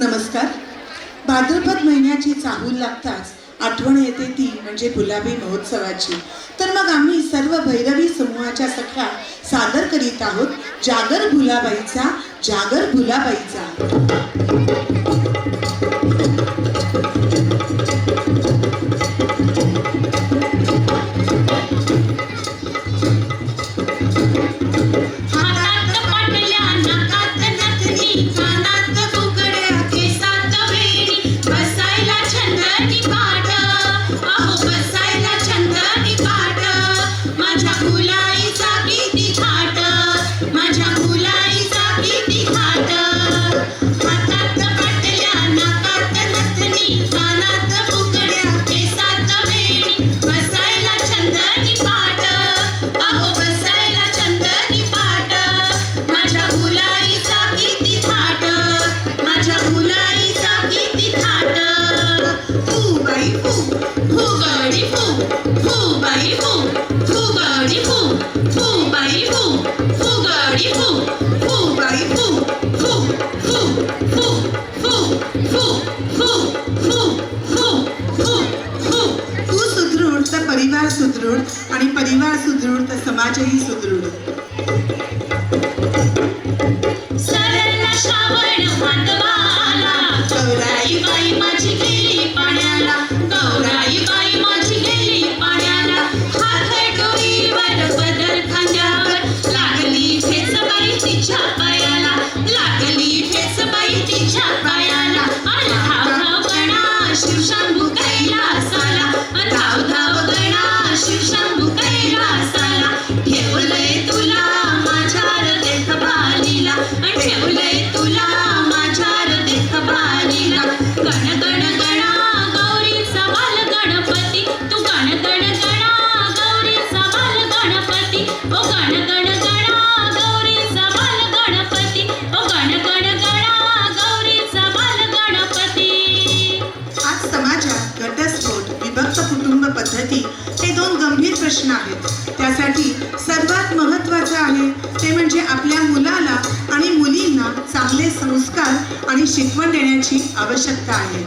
नमस्कार. भाद्रपद महिन्याची चाहूल लागताच आठवण येते ती म्हणजे गुलाबी महोत्सवाची. तर मग आम्ही सर्व भैरवी समूहाच्या सख्या सादर करीत आहोत जागर गुलाबाईचा जागर गुलाबाईचा आणि परिवार सुदृढ तर समाजही सुदृढ. प्रश्न आहे त्यासाठी सर्वात महत्त्वाचं आहे ते म्हणजे आपल्या मुलाला आणि मुलींना चांगले संस्कार आणि शिकवण देण्याची आवश्यकता आहे.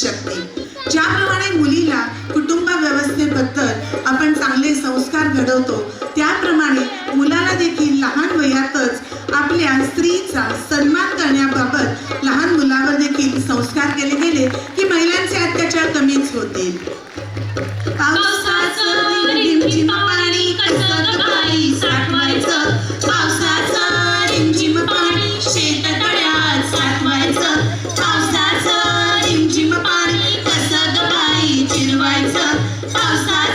शकते. ज्याप्रमाणे मुलीला कुटुंब व्यवस्थेबद्दल आपण चांगले संस्कार घडवतो त्याप्रमाणे मुलाला देखील लहान वयातच आपल्या स्त्रीचा सन्मान करण्याबाबत लहान मुलावर देखील संस्कार केले गेले की महिलांचे अत्याचार कमीच होतील. 三，二三。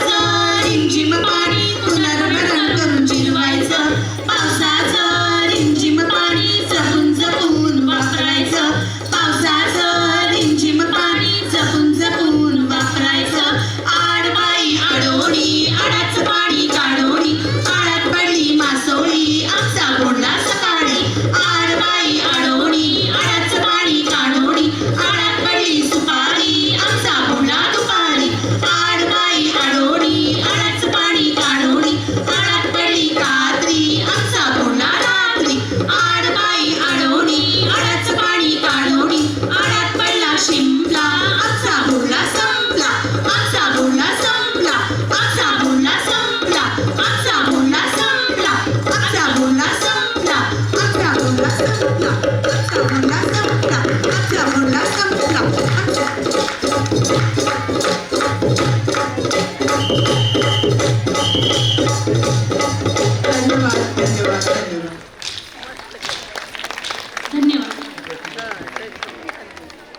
you